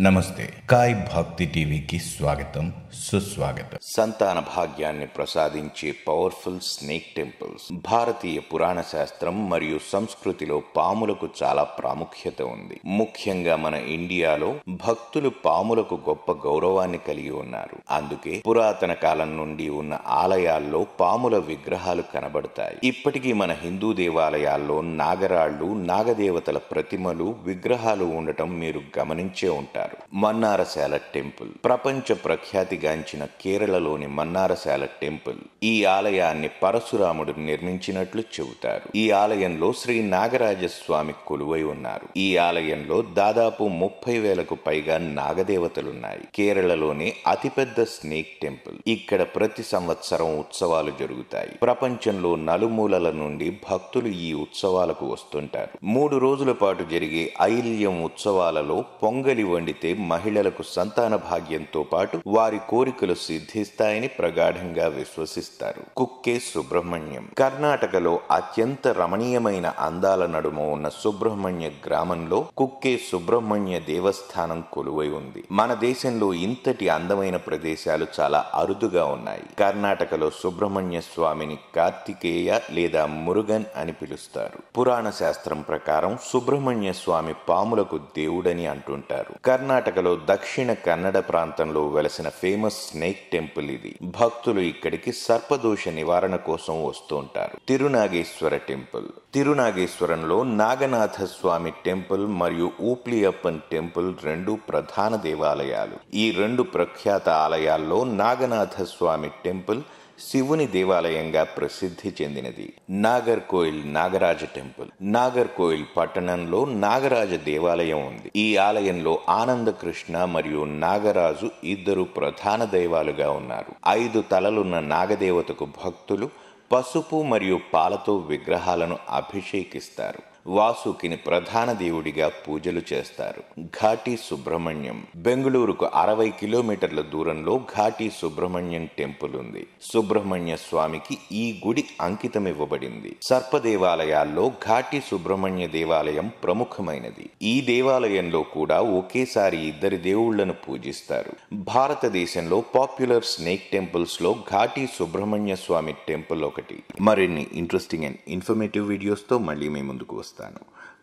నమస్తే. కాయ్ భక్తి టీవీకి స్వాగతం సుస్వాగతం. సంతాన భాగ్యాన్ని ప్రసాదించే పవర్ఫుల్ స్నేక్ టెంపుల్స్. భారతీయ పురాణ శాస్త్రం మరియు సంస్కృతిలో పాములకు చాలా ప్రాముఖ్యత ఉంది. ముఖ్యంగా మన ఇండియాలో భక్తులు పాములకు గొప్ప గౌరవాన్ని కలిగి ఉన్నారు. అందుకే పురాతన కాలం నుండి ఉన్న ఆలయాల్లో పాముల విగ్రహాలు కనబడతాయి. ఇప్పటికీ మన హిందూ దేవాలయాల్లో నాగరాళ్ళు నాగదేవతల ప్రతిమలు విగ్రహాలు ఉండటం మీరు గమనించే ఉంటారు. మన్నారశాల టెంపుల్. ప్రపంచ ప్రఖ్యాతిగాంచిన కేరళలోని మన్నారశాల టెంపుల్. ఈ ఆలయాన్ని పరశురాముడు నిర్మించినట్లు చెబుతారు. ఈ ఆలయంలో శ్రీ నాగరాజస్వామి కొలువై ఉన్నారు. ఈ ఆలయంలో దాదాపు ముప్పై వేలకు పైగా నాగదేవతలున్నాయి. కేరళలోని అతిపెద్ద స్నేక్ టెంపుల్. ఇక్కడ ప్రతి సంవత్సరం ఉత్సవాలు జరుగుతాయి. ప్రపంచంలో నలుమూలల నుండి భక్తులు ఈ ఉత్సవాలకు వస్తుంటారు. మూడు రోజుల పాటు జరిగే ఐల్యం ఉత్సవాలలో పొంగలి వండి వండితే మహిళలకు సంతాన భాగ్యంతో పాటు వారి కోరికలు సిద్ధిస్తాయని ప్రగాఢంగా విశ్వసిస్తారు. కుక్కే సుబ్రహ్మణ్యం. కర్ణాటకలో అత్యంత రమణీయమైన అందాల నడుమ ఉన్న సుబ్రహ్మణ్య గ్రామంలో కుక్కే సుబ్రహ్మణ్య దేవస్థానం కొలువై ఉంది. మన దేశంలో ఇంతటి అందమైన ప్రదేశాలు చాలా అరుదుగా ఉన్నాయి. కర్ణాటకలో సుబ్రహ్మణ్య స్వామిని కార్తికేయ లేదా మురుగన్ అని పిలుస్తారు. పురాణ శాస్త్రం ప్రకారం సుబ్రహ్మణ్య స్వామి పాములకు దేవుడని అంటుంటారు. కర్ణాటకలో దక్షిణ కన్నడ ప్రాంతంలో వెలసిన ఫేమస్ స్నేక్ టెంపుల్ ఇది. భక్తులు ఇక్కడికి సర్పదోష నివారణ కోసం వస్తూ ఉంటారు. తిరునాగేశ్వర టెంపుల్. తిరునాగేశ్వరంలో నాగనాథ స్వామి టెంపుల్ మరియు ఊప్లియప్పన్ టెంపుల్ రెండు ప్రధాన దేవాలయాలు. ఈ రెండు ప్రఖ్యాత ఆలయాల్లో నాగనాథ స్వామి టెంపుల్ శివుని దేవాలయంగా ప్రసిద్ధి చెందినది. Nagercoil Nagaraja temple. Nagercoil పట్టణంలో నాగరాజ దేవాలయం ఉంది. ఈ ఆలయంలో ఆనందకృష్ణ మరియు నాగరాజు ఇద్దరు ప్రధాన దైవాలుగా ఉన్నారు. ఐదు తలలున్న నాగదేవతకు భక్తులు పసుపు మరియు పాలతో విగ్రహాలను అభిషేకిస్తారు. వాసుకిని ప్రధాన దేవుడిగా పూజలు చేస్తారు. ఘాటి సుబ్రహ్మణ్యం. బెంగళూరుకు అరవై కిలోమీటర్ల దూరంలో ఘాటి సుబ్రహ్మణ్యం టెంపుల్ ఉంది. సుబ్రహ్మణ్య స్వామికి ఈ గుడి అంకితమివ్వబడింది. సర్ప దేవాలయాల్లో ఘాటి సుబ్రహ్మణ్య దేవాలయం ప్రముఖమైనది. ఈ దేవాలయంలో కూడా ఒకేసారి ఇద్దరి దేవుళ్ళను పూజిస్తారు. భారతదేశంలో పాపులర్ స్నేక్ టెంపుల్స్లో ఘాటి సుబ్రహ్మణ్య స్వామి టెంపుల్ ఒకటి. మరిన్ని ఇంట్రెస్టింగ్ అండ్ ఇన్ఫర్మేటివ్ వీడియోస్తో మళ్ళీ మీ ముందుకు వస్తాం. వస్తాను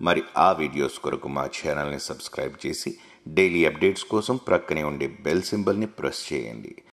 మరి ఆ వీడియోస్ కొరకు మా ఛానల్ని సబ్స్క్రైబ్ చేసి డైలీ అప్డేట్స్ కోసం ప్రక్కనే ఉండే బెల్ సింబల్ని ప్రెస్ చేయండి.